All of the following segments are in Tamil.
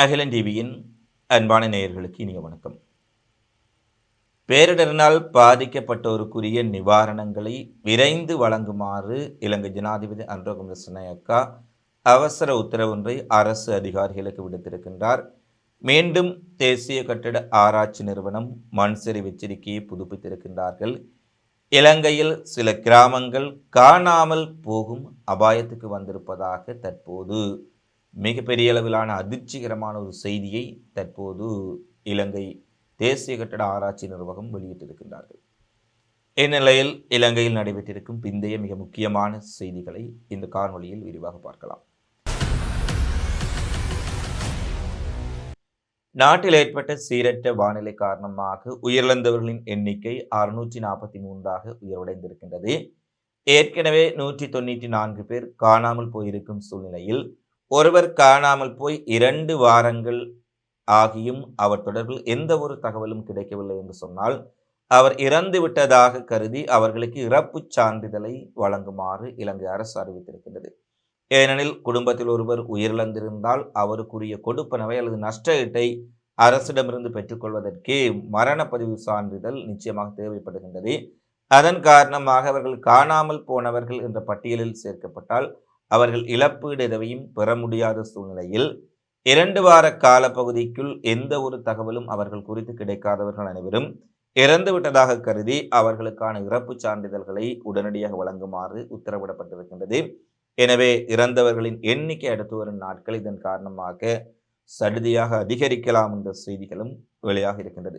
அகிலன் டிவியின் அன்பான நேயர்களுக்கு இனிய வணக்கம். பேரிடரினால் பாதிக்கப்பட்டோருக்குரிய நிவாரணங்களை விரைந்து வழங்குமாறு இலங்கை ஜனாதிபதி அன்ரோகம் சினயக்கா அவசர உத்தரவொன்றை அரசு அதிகாரிகளுக்கு விடுத்திருக்கின்றார். மீண்டும் தேசிய கட்டிட ஆராய்ச்சி நிறுவனம் மண்சரி எச்சரிக்கையை புதுப்பித்திருக்கின்றார்கள். இலங்கையில் சில கிராமங்கள் காணாமல் போகும் அபாயத்துக்கு வந்திருப்பதாக தற்போது மிகப்பெரிய அளவிலான அதிர்ச்சிகரமான ஒரு செய்தியை தற்போது இலங்கை தேசிய கட்டட ஆராய்ச்சி நிர்வாகம் வெளியிட்டிருக்கின்றார்கள். இந்நிலையில் இலங்கையில் நடைபெற்றிருக்கும் பிந்தைய மிக முக்கியமான செய்திகளை இந்த காணொலியில் விரிவாக பார்க்கலாம். நாட்டில் ஏற்பட்ட சீரற்ற வானிலை காரணமாக உயிரிழந்தவர்களின் எண்ணிக்கை அறுநூற்றி நாற்பத்தி மூன்றாக உயர்வடைந்திருக்கின்றது. ஏற்கனவே நூற்றி தொண்ணூற்றி நான்கு பேர் காணாமல் போயிருக்கும் சூழ்நிலையில் ஒருவர் காணாமல் போய் இரண்டு வாரங்கள் ஆகியும் அவர் தொடர்பில் எந்த ஒரு தகவலும் கிடைக்கவில்லை என்று சொன்னால் அவர் இறந்து விட்டதாக கருதி அவர்களுக்கு இறப்புச் சான்றிதழை வழங்குமாறு இலங்கை அரசு அறிவித்திருக்கின்றது. ஏனெனில் குடும்பத்தில் ஒருவர் உயிரிழந்திருந்தால் அவருக்குரிய கொடுப்பனவை அல்லது நஷ்ட ஈட்டை அரசிடமிருந்து பெற்றுக்கொள்வதற்கு மரணப்பதிவு சான்றிதழ் நிச்சயமாக தேவைப்படுகின்றது. அதன் காரணமாக அவர்கள் காணாமல் போனவர்கள் என்ற பட்டியலில் சேர்க்கப்பட்டால் அவர்கள் இழப்பீடு எதவையும் பெற முடியாத சூழ்நிலையில் இரண்டு வார காலப்பகுதிக்குள் எந்த ஒரு தகவலும் அவர்கள் குறித்து கிடைக்காதவர்கள் அனைவரும் இறந்து விட்டதாக கருதி அவர்களுக்கான இறப்பு சான்றிதழ்களை உடனடியாக வழங்குமாறு உத்தரவிடப்பட்டிருக்கின்றது. எனவே இறந்தவர்களின் எண்ணிக்கை அடுத்து வரும் நாட்கள் இதன் காரணமாக சடுதியாக அதிகரிக்கலாம் என்ற செய்திகளும் வெளியாக இருக்கின்றது.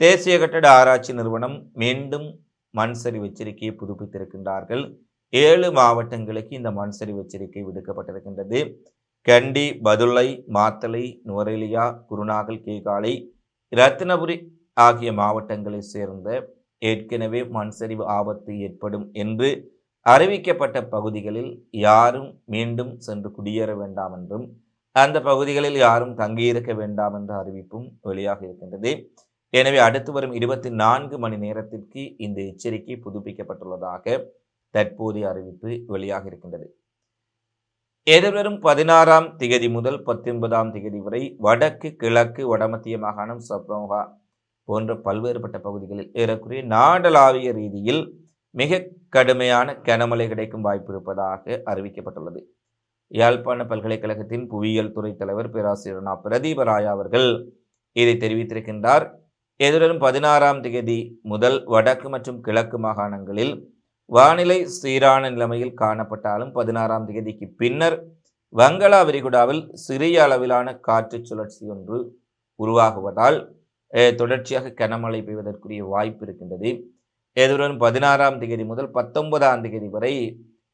தேசிய கட்டட ஆராய்ச்சி நிறுவனம் மீண்டும் மண் சரிவு எச்சரிக்கையை புதுப்பித்திருக்கின்றார்கள். ஏழு மாவட்டங்களுக்கு இந்த மண் சரிவு எச்சரிக்கை விடுக்கப்பட்டிருக்கின்றது. கண்டி பதுளை மாத்தளை நுவரெலியா குருநாகல் கீகாலை ரத்தினபுரி ஆகிய மாவட்டங்களை சேர்ந்த ஏற்கனவே மண் சரிவு ஆபத்து ஏற்படும் என்று அறிவிக்கப்பட்ட பகுதிகளில் யாரும் மீண்டும் சென்று குடியேற வேண்டாம் என்றும் அந்த பகுதிகளில் யாரும் தங்கியிருக்க வேண்டாம் என்ற அறிவிப்பும் வெளியாக இருக்கின்றது. எனவே அடுத்து வரும் இருபத்தி நான்கு மணி நேரத்திற்கு இந்த எச்சரிக்கை புதுப்பிக்கப்பட்டுள்ளதாக தற்போதைய அறிவிப்பு வெளியாக இருக்கின்றது. எதிர்வரும் பதினாறாம் திகதி முதல் பத்தொன்பதாம் திகதி வரை வடக்கு கிழக்கு வடமத்திய மாகாணம் சப்ரோகா போன்ற பல்வேறுபட்ட பகுதிகளில் ஏறக்குறைய நாடளாவிய ரீதியில் மிக கடுமையான கனமழை கிடைக்கும் வாய்ப்பு இருப்பதாக அறிவிக்கப்பட்டுள்ளது. யாழ்ப்பாண பல்கலைக்கழகத்தின் புவியியல் துறை தலைவர் பேராசிரியர் நா. பிரதீபராயா அவர்கள் இதை தெரிவித்திருக்கின்றார். எதிர்வரும் பதினாறாம் தேதி முதல் வடக்கு மற்றும் கிழக்கு மாகாணங்களில் வானிலை சீரான நிலைமையில் காணப்பட்டாலும் பதினாறாம் தேதிக்கு பின்னர் வங்களா விரிகுடாவில் சிறிய அளவிலான காற்று சுழற்சி ஒன்று உருவாகுவதால் தொடர்ச்சியாக கனமழை பெய்வதற்குரிய வாய்ப்பு இருக்கின்றது. எதிர்வரும் பதினாறாம் தேதி முதல் பத்தொன்பதாம் தேதி வரை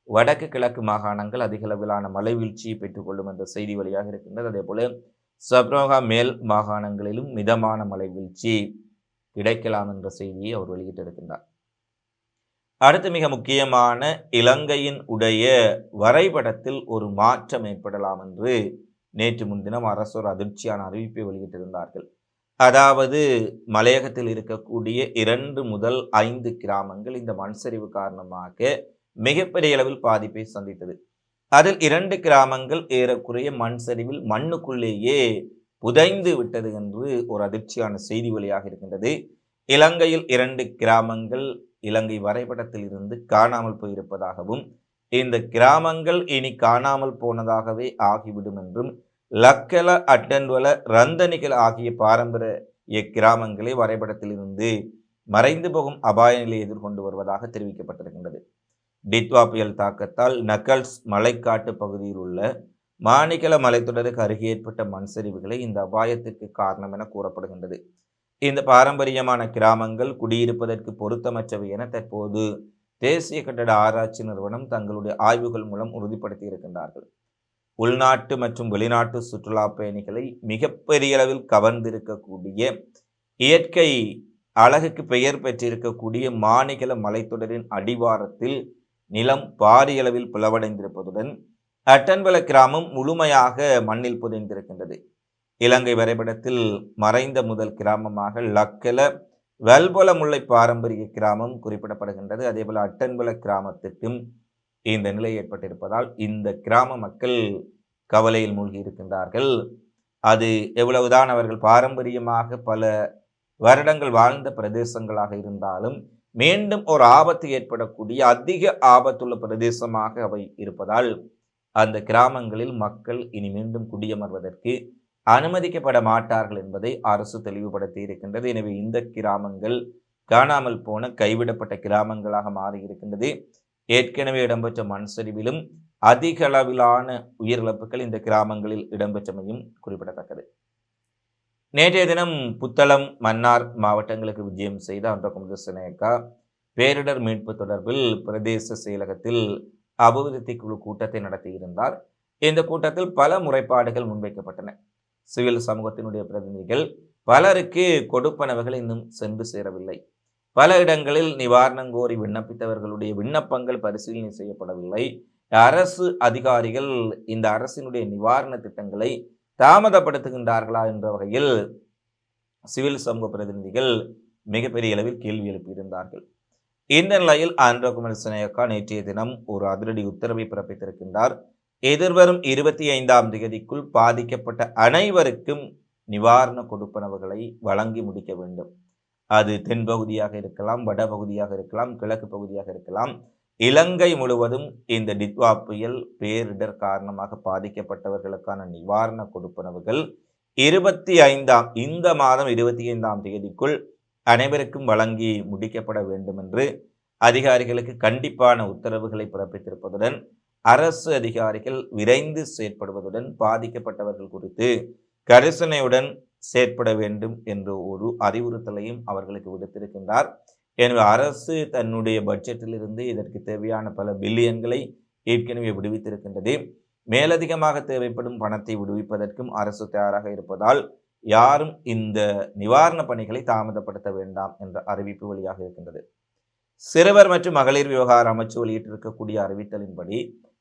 வடக்கு கிழக்கு மாகாணங்கள் அதிக அளவிலான மழை வீழ்ச்சியை பெற்றுக்கொள்ளும் என்ற செய்தி வழியாக இருக்கின்றது. அதே போல சப்ரோகா மேல் மாகாணங்களிலும் மிதமான மழை வீழ்ச்சி கிடைக்கலாம் என்ற செய்தியை அவர் வெளியிட்டிருக்கின்றார். அடுத்து மிக முக்கியமான இலங்கையின் உடைய வரைபடத்தில் ஒரு மாற்றம் ஏற்படலாம் என்று நேற்று முன்தினம் அரசு ஒரு அதிர்ச்சியான அறிவிப்பை வெளியிட்டிருந்தார்கள். அதாவது மலையகத்தில் இருக்கக்கூடிய இரண்டு முதல் ஐந்து கிராமங்கள் இந்த மண் சரிவு காரணமாக மிகப்பெரிய அளவில் பாதிப்பை சந்தித்தது. அதில் இரண்டு கிராமங்கள் ஏறக்குறைய மண் சரிவில் மண்ணுக்குள்ளேயே புதைந்து விட்டது என்று ஒரு அதிர்ச்சியான செய்தி வழியாக இருக்கின்றது இலங்கையில் இரண்டு கிராமங்கள் இலங்கை வரைபடத்தில் இருந்து காணாமல் போயிருப்பதாகவும் இந்த கிராமங்கள் இனி காணாமல் போனதாகவே ஆகிவிடும் என்றும் லக்கல அட்டன்வல ரந்தனிகள் ஆகிய பாரம்பரிய கிராமங்களே வரைபடத்தில் இருந்து மறைந்து போகும் அபாய நிலை எதிர்கொண்டு வருவதாக தெரிவிக்கப்பட்டிருக்கின்றது. டித்வா புயல் தாக்கத்தால் நக்கல்ஸ் மலைக்காட்டு பகுதியில் உள்ள மாணிக்கல மலைத்தொடருக்கு அருகே ஏற்பட்ட மண் சரிவுகளே இந்த அபாயத்திற்கு காரணம் என கூறப்படுகின்றது. இந்த பாரம்பரியமான கிராமங்கள் குடியிருப்பதற்கு பொருத்தமற்றவை என தற்போது தேசிய கட்டட ஆராய்ச்சி நிறுவனம் தங்களுடைய ஆய்வுகள் மூலம் உறுதிப்படுத்தி இருக்கின்றார்கள். உள்நாட்டு மற்றும் வெளிநாட்டு சுற்றுலா பயணிகளை மிகப்பெரிய அளவில் கவர்ந்திருக்கக்கூடிய இயற்கை அழகுக்கு பெயர் பெற்றிருக்கக்கூடிய மாநில மலைத்தொடரின் அடிவாரத்தில் நிலம் பாரிய அளவில் பிளவடைந்திருப்பதுடன் அட்டன்பல கிராமம் முழுமையாக மண்ணில் புதைந்திருக்கின்றது. இலங்கை வரைபடத்தில் மறைந்த முதல் கிராமமாக லக்கல வெல்பொல முல்லை பாரம்பரிய கிராமம் குறிப்பிடப்படுகின்றது. அதேபோல அட்டன்பல கிராமத்திற்கும் இந்த நிலை ஏற்பட்டிருப்பதால் இந்த கிராம மக்கள் கவலையில் மூழ்கி இருக்கின்றார்கள். அது எவ்வளவுதான் அவர்கள் பாரம்பரியமாக பல வருடங்கள் வாழ்ந்த பிரதேசங்களாக இருந்தாலும் மீண்டும் ஒரு ஆபத்து ஏற்படக்கூடிய அதிக ஆபத்துள்ள பிரதேசமாக அவை இருப்பதால் அந்த கிராமங்களில் மக்கள் இனி மீண்டும் குடியமர்வதற்கு அனுமதிக்கப்பட மாட்டார்கள் என்பதை அரசு தெளிவுபடுத்தி இருக்கின்றது. எனவே இந்த கிராமங்கள் காணாமல் போன கைவிடப்பட்ட கிராமங்களாக மாறியிருக்கின்றது ஏற்கனவே இடம்பெற்ற மண் சரிவிலும் அதிக அளவிலான உயிரிழப்புகள் இந்த கிராமங்களில் இடம்பெற்றமையும் குறிப்பிடத்தக்கது. நேற்றைய தினம் புத்தளம் மன்னார் மாவட்டங்களுக்கு விஜயம் செய்த அந்த சினேகா பேரிடர் மீட்பு தொடர்பில் பிரதேச செயலகத்தில் அபிவிருத்தி குழு கூட்டத்தை நடத்தியிருந்தார். இந்த கூட்டத்தில் பல முறைப்பாடுகள் முன்வைக்கப்பட்டன. சிவில் சமூகத்தினுடைய பிரதிநிதிகள் பலருக்கு கொடுப்பனவுகள் இன்னும் சென்று சேரவில்லை. பல இடங்களில் நிவாரணம் கோரி விண்ணப்பித்தவர்களுடைய விண்ணப்பங்கள் பரிசீலனை செய்யப்படவில்லை. அரசு அதிகாரிகள் இந்த அரசினுடைய நிவாரண திட்டங்களை தாமதப்படுத்துகின்றார்களா என்ற வகையில் சிவில் சமூக பிரதிநிதிகள் மிகப்பெரிய அளவில் கேள்வி எழுப்பியிருந்தார்கள். இந்த நிலையில் ஆந்திரகுமார் சினேகா நேற்றைய தினம் ஒரு அதிரடி உத்தரவை பிறப்பித்திருக்கின்றார். எதிர்வரும் இருபத்தி ஐந்தாம் தேதிக்குள் பாதிக்கப்பட்ட அனைவருக்கும் நிவாரண கொடுப்பனவுகளை வழங்கி முடிக்க வேண்டும். அது தென்பகுதியாக இருக்கலாம் வடபகுதியாக இருக்கலாம் கிழக்கு பகுதியாக இருக்கலாம். இலங்கை முழுவதும் இந்த டித்வா புயல் பேரிடர் காரணமாக பாதிக்கப்பட்டவர்களுக்கான நிவாரண கொடுப்பனவுகள் இருபத்தி ஐந்தாம் இந்த மாதம் இருபத்தி ஐந்தாம் தேதிக்குள் அனைவருக்கும் வழங்கி முடிக்கப்பட வேண்டும் என்று அதிகாரிகளுக்கு கண்டிப்பான உத்தரவுகளை பிறப்பித்திருப்பதுடன் அரசு அதிகாரிகள் விரைந்து செயற்படுவதுடன் பாதிக்கப்பட்டவர்கள் குறித்து கரிசனையுடன் செயற்பட வேண்டும் என்ற ஒரு அறிவுறுத்தலையும் அவர்களுக்கு விடுத்திருக்கின்றார். எனவே அரசு தன்னுடைய பட்ஜெட்டிலிருந்து இதற்கு தேவையான பல பில்லியன்களை ஏற்கனவே விடுவித்திருக்கின்றது. மேலதிகமாக தேவைப்படும் பணத்தை விடுவிப்பதற்கும் அரசு தயாராக இருப்பதால் யாரும் இந்த நிவாரணப் பணிகளை தாமதப்படுத்த வேண்டாம் என்ற அறிவிப்பு வெளியாக இருக்கின்றது. சிறுவர் மற்றும் மகளிர் விவகார அமைச்சு வெளியிட்டிருக்கக்கூடிய அறிவித்தலின்படி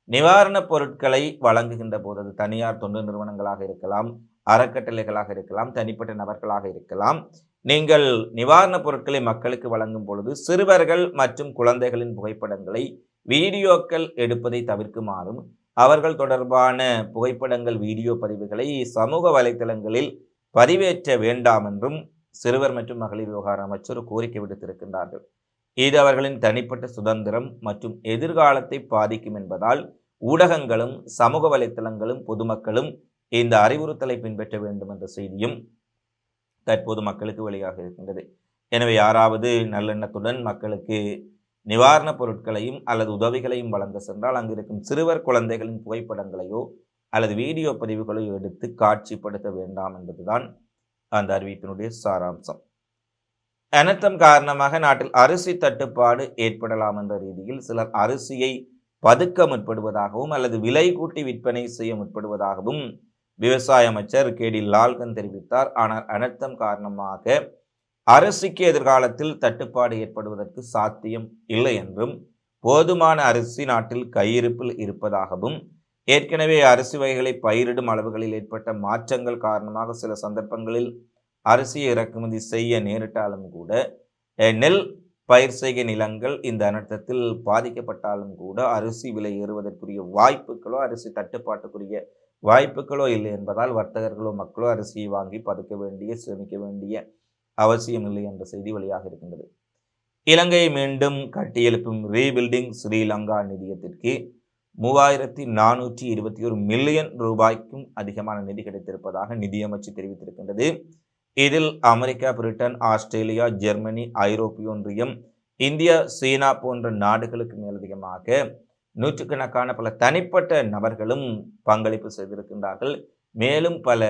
நிவாரணப் பொருட்களை வழங்குகின்ற போது அது தனியார் தொண்டு நிறுவனங்களாக இருக்கலாம் அறக்கட்டளைகளாக இருக்கலாம் தனிப்பட்ட நபர்களாக இருக்கலாம். நீங்கள் நிவாரணப் பொருட்களை மக்களுக்கு வழங்கும் பொழுது சிறுவர்கள் மற்றும் குழந்தைகளின் புகைப்படங்களை வீடியோக்கள் எடுப்பதை தவிர்க்குமாறும் அவர்கள் தொடர்பான புகைப்படங்கள் வீடியோ பதிவுகளை சமூக வலைத்தளங்களில் பதிவேற்ற வேண்டாம் என்றும் சிறுவர் மற்றும் மகளிர் விவகார அமைச்சர் கோரிக்கை விடுத்திருக்கின்றார்கள். இது அவர்களின் தனிப்பட்ட சுதந்திரம் மற்றும் எதிர்காலத்தை பாதிக்கும் என்பதால் ஊடகங்களும் சமூக வலைத்தளங்களும் பொதுமக்களும் இந்த அறிவுறுத்தலை பின்பற்ற வேண்டும் என்ற செய்தியும் தற்போது மக்களுக்கு வெளியாக இருக்கின்றது. எனவே யாராவது நல்லெண்ணத்துடன் மக்களுக்கு நிவாரணப் பொருட்களையும் அல்லது உதவிகளையும் வழங்க சென்றால் அங்கு இருக்கும் சிறுவர் குழந்தைகளின் புகைப்படங்களையோ அல்லது வீடியோ பதிவுகளையோ எடுத்து காட்சிப்படுத்த வேண்டாம் என்பதுதான் அந்த அறிவிப்பினுடைய சாராம்சம். அனர்த்தம் காரணமாக நாட்டில் அரிசி தட்டுப்பாடு ஏற்படலாம் என்ற ரீதியில் சிலர் அரிசியை பதுக்க முற்படுவதாகவும் அல்லது விலை கூட்டி விற்பனை செய்ய முற்படுவதாகவும் விவசாய அமைச்சர் கே டி லால்கன் தெரிவித்தார். ஆனால் அனர்த்தம் காரணமாக அரிசிக்கு எதிர்காலத்தில் தட்டுப்பாடு ஏற்படுவதற்கு சாத்தியம் இல்லை என்றும் போதுமான அரிசி நாட்டில் கையிருப்பில் இருப்பதாகவும் ஏற்கனவே அரிசி வகைகளை பயிரிடும் அளவுகளில் ஏற்பட்ட மாற்றங்கள் காரணமாக சில சந்தர்ப்பங்களில் அரிசியை இறக்குமதி செய்ய நேரிட்டாலும் கூட நெல் பயிர் செய்கை நிலங்கள் இந்த அனர்த்தத்தில் பாதிக்கப்பட்டாலும் கூட அரிசி விலை ஏறுவதற்குரிய வாய்ப்புகளோ அரிசி தட்டுப்பாட்டுக்குரிய வாய்ப்புகளோ இல்லை என்பதால் வர்த்தகர்களோ மக்களோ அரிசியை வாங்கி பதுக்க வேண்டிய சேமிக்க வேண்டிய அவசியம் இல்லை என்ற செய்தி வெளியாக இருக்கின்றது. இலங்கையை மீண்டும் கட்டியெழுப்பும் ரீபில்டிங் ஸ்ரீலங்கா நிதியத்திற்கு மூவாயிரத்தி நானூற்றி இருபத்தி ஒரு மில்லியன் ரூபாய்க்கும் அதிகமான நிதி கிடைத்திருப்பதாக நிதியமைச்சு தெரிவித்திருக்கின்றது. இதில் அமெரிக்கா பிரிட்டன் ஆஸ்திரேலியா ஜெர்மனி ஐரோப்பிய ஒன்றியம் இந்தியா சீனா போன்ற நாடுகளுக்கு மேலதிகமாக நூற்றுக்கணக்கான பல தனிப்பட்ட நபர்களும் பங்களிப்பு செய்திருக்கின்றார்கள். மேலும் பல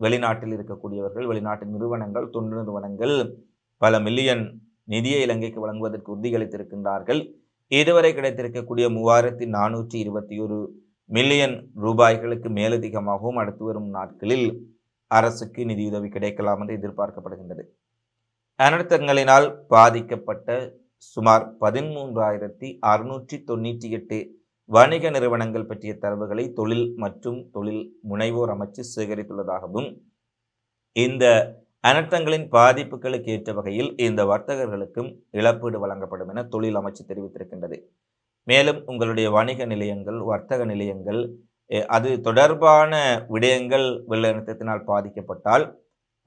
வெளிநாட்டில் இருக்கக்கூடியவர்கள் வெளிநாட்டு நிறுவனங்கள் தொண்டு நிறுவனங்கள் பல மில்லியன் நிதியை இலங்கைக்கு வழங்குவதற்கு உறுதியளித்திருக்கின்றார்கள் இதுவரை கிடைத்திருக்கக்கூடிய மூவாயிரத்தி நானூற்றி இருபத்தி ஒரு மில்லியன் ரூபாய்களுக்கு மேலதிகமாகவும் அடுத்து வரும் நாட்களில் அரசுக்கு நிதியுதவி கிடைக்கலாம் என்று எதிர்பார்க்கப்படுகின்றது. அனர்த்தங்களினால் பாதிக்கப்பட்ட சுமார் பதிமூன்றாயிரத்தி அறுநூற்றி தொண்ணூற்றி எட்டு வணிக நிறுவனங்கள் பற்றிய தரவுகளை தொழில் மற்றும் தொழில் முனைவோர் அமைச்சு சேகரித்துள்ளதாகவும் இந்த அனர்த்தங்களின் பாதிப்புகளுக்கு ஏற்ற வகையில் இந்த வர்த்தகர்களுக்கும் இழப்பீடு வழங்கப்படும் என தொழில் அமைச்சு தெரிவித்திருக்கின்றது. மேலும் உங்களுடைய வணிக நிலையங்கள் வர்த்தக நிலையங்கள் அது தொடர்பான விடயங்கள் வெள்ள நிறுத்தத்தினால் பாதிக்கப்பட்டால்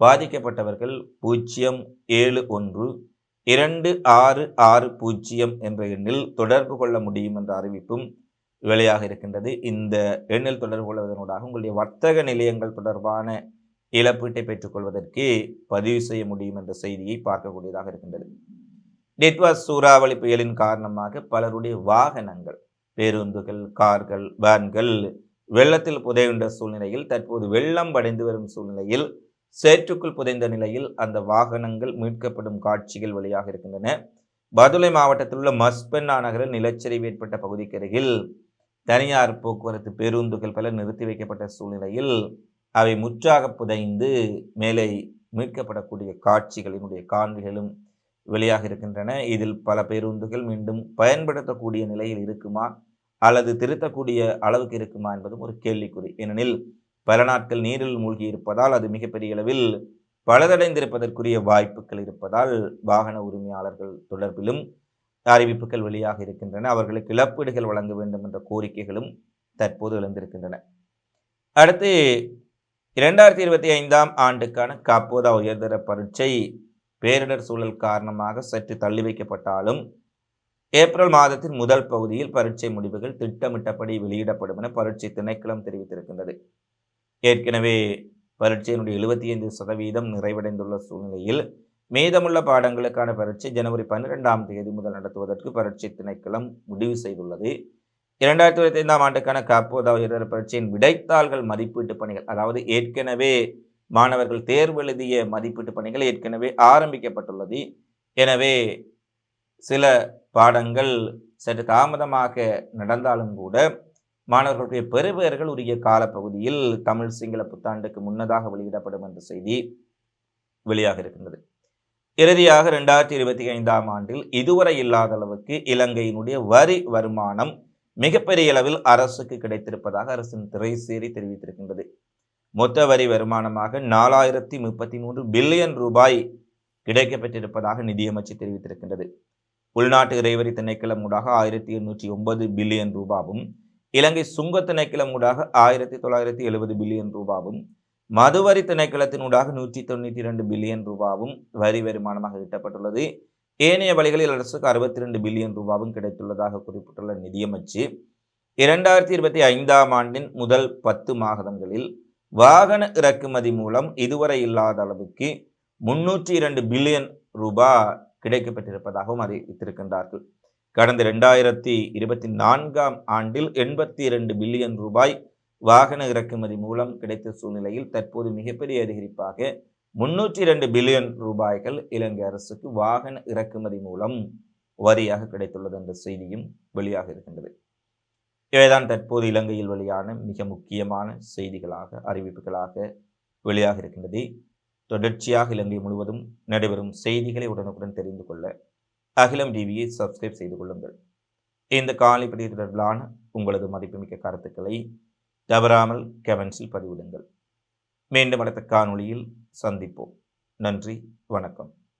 பாதிக்கப்பட்டவர்கள் பூஜ்ஜியம் ஏழு ஒன்று இரண்டு ஆறு ஆறு பூஜ்ஜியம் என்ற எண்ணில் தொடர்பு கொள்ள முடியும் என்ற அறிவிப்பும் வேலையாக இருக்கின்றது. இந்த எண்ணில் தொடர்பு கொள்வதனூடாக உங்களுடைய வர்த்தக நிலையங்கள் தொடர்பான இழப்பீட்டை பெற்றுக்கொள்வதற்கு பதிவு செய்ய முடியும் என்ற செய்தியை பார்க்கக்கூடியதாக இருக்கின்றது. டிட்வாஸ் சூறாவளி புயலின் காரணமாக பலருடைய வாகனங்கள் பேருந்துகள் கார்கள் வேன்கள் வெள்ளத்தில் புதையுண்ட சூழ்நிலையில் தற்போது வெள்ளம் படைந்து வரும் சூழ்நிலையில் சேற்றுக்குள் புதைந்த நிலையில் அந்த வாகனங்கள் மீட்கப்படும் காட்சிகள் வெளியாக இருக்கின்றன. பதுளை மாவட்டத்தில் உள்ள மஸ்பென்னா நகரில் நிலச்சரிவு ஏற்பட்ட பகுதிக்கு அருகில் தனியார் போக்குவரத்து பேருந்துகள் பல நிறுத்தி வைக்கப்பட்ட சூழ்நிலையில் அவை முற்றாக புதைந்து மேலே மீட்கப்படக்கூடிய காட்சிகளினுடைய காணொளிகளும் வெளியாக இருக்கின்றன. இதில் பல பேருந்துகள் மீண்டும் பயன்படுத்தக்கூடிய நிலையில் இருக்குமா? அல்லது திருத்தக்கூடிய அளவுக்கு இருக்குமா என்பதும் ஒரு கேள்விக்குறி. ஏனெனில் பல நாட்கள் நீரில் மூழ்கி இருப்பதால் அது மிகப்பெரிய அளவில் பலதடைந்திருப்பதற்குரிய வாய்ப்புகள் இருப்பதால் வாகன உரிமையாளர்கள் தொடர்பிலும் அறிவிப்புகள் வெளியாக இருக்கின்றன. அவர்களுக்கு இழப்பீடுகள் வழங்க வேண்டும் என்ற கோரிக்கைகளும் தற்போது எழுந்திருக்கின்றன. அடுத்து இரண்டாயிரத்தி இருபத்தி ஐந்தாம் ஆண்டுக்கான காப்போதா உயர்தர பரீட்சை பேரிடர் சூழல் காரணமாக சற்று தள்ளி வைக்கப்பட்டாலும் ஏப்ரல் மாதத்தின் முதல் பகுதியில் பரீட்சை முடிவுகள் திட்டமிட்டபடி வெளியிடப்படும் என பரீட்சை திணைக்களம் தெரிவித்திருக்கின்றது. ஏற்கனவே பரீட்சையினுடைய எழுபத்தி ஐந்து சதவீதம் நிறைவடைந்துள்ள சூழ்நிலையில் மீதமுள்ள பாடங்களுக்கான பரீட்சை ஜனவரி பன்னிரெண்டாம் தேதி முதல் நடத்துவதற்கு பரீட்சை திணைக்களம் முடிவு செய்துள்ளது. இரண்டாயிரத்தி இருபத்தி ஐந்தாம் ஆண்டுக்கான காப்போதா உயர்தர பரீட்சையின் விடைத்தாள்கள் மதிப்பீட்டு பணிகள் அதாவது ஏற்கனவே மாணவர்கள் தேர்வு எழுதிய மதிப்பீட்டு பணிகள் ஏற்கனவே ஆரம்பிக்கப்பட்டுள்ளது. எனவே சில பாடங்கள் சற்று தாமதமாக நடந்தாலும் கூட மாணவர்களுடைய பெறுபெயர்கள் உரிய காலப்பகுதியில் தமிழ் சிங்கள புத்தாண்டுக்கு முன்னதாக வெளியிடப்படும் என்ற செய்தி வெளியாக இருக்கின்றது. இறுதியாக ரெண்டாயிரத்தி இருபத்தி ஐந்தாம் ஆண்டில் இதுவரை இல்லாத அளவுக்கு இலங்கையினுடைய வரி வருமானம் மிகப்பெரிய அளவில் அரசுக்கு கிடைத்திருப்பதாக அரசின் திரைசேரி தெரிவித்திருக்கின்றது. மொத்த வரி வருமானமாக நாலாயிரத்தி முப்பத்தி மூன்று பில்லியன் ரூபாய் கிடைக்கப்பெற்றிருப்பதாக நிதியமைச்சு தெரிவித்திருக்கின்றது. உள்நாட்டு இறைவரி திணைக்களம் ஊடாக ஆயிரத்தி எண்ணூற்றி ஒன்பது பில்லியன் ரூபாவும் இலங்கை சுங்க திணைக்களம் ஊடாக ஆயிரத்தி தொள்ளாயிரத்தி எழுபது பில்லியன் ரூபாவும் மதுவரி திணைக்களத்தினூடாக நூற்றி தொண்ணூற்றி இரண்டு பில்லியன் ரூபாவும் வரி வருமானமாக ஈட்டப்பட்டுள்ளது. ஏனைய வழிகளில் அரசுக்கு அறுபத்தி ரெண்டு பில்லியன் ரூபாவும் கிடைத்துள்ளதாக குறிப்பிட்டுள்ள நிதியமைச்சு இரண்டாயிரத்தி இருபத்தி ஐந்தாம் ஆண்டின் முதல் பத்து மாதங்களில் வாகன இறக்குமதி மூலம் இதுவரை இல்லாத அளவுக்கு முன்னூற்றி இரண்டு பில்லியன் ரூபாய் கிடைக்கப்பட்டிருப்பதாகவும் அறிவித்திருக்கின்றார்கள் கடந்த இரண்டாயிரத்தி இருபத்தி நான்காம் ஆண்டில் எண்பத்தி இரண்டு பில்லியன் ரூபாய் வாகன இறக்குமதி மூலம் கிடைத்த சூழ்நிலையில் தற்போது மிகப்பெரிய அதிகரிப்பாக முன்னூற்றி இரண்டு பில்லியன் ரூபாய்கள் இலங்கை அரசுக்கு வாகன இறக்குமதி மூலம் வரியாக கிடைத்துள்ளது என்ற செய்தியும் வெளியாக இருக்கின்றது. இவைதான் தற்போது இலங்கையில் வெளியான மிக முக்கியமான செய்திகளாக அறிவிப்புகளாக வெளியாக இருக்கின்றது. தொடர்ச்சியாக இலங்கை முழுவதும் நடைபெறும் செய்திகளை உடனுக்குடன் தெரிந்து கொள்ள அகிலம் டிவியை சப்ஸ்கிரைப் செய்து கொள்ளுங்கள். இந்த காலைப்படி தொடர்பிலான உங்களது மதிப்புமிக்க கருத்துக்களை தவறாமல் கமெண்ட்ஸில் பதிவிடுங்கள். மீண்டும் அடுத்த காணொளியில் சந்திப்போம். நன்றி வணக்கம்.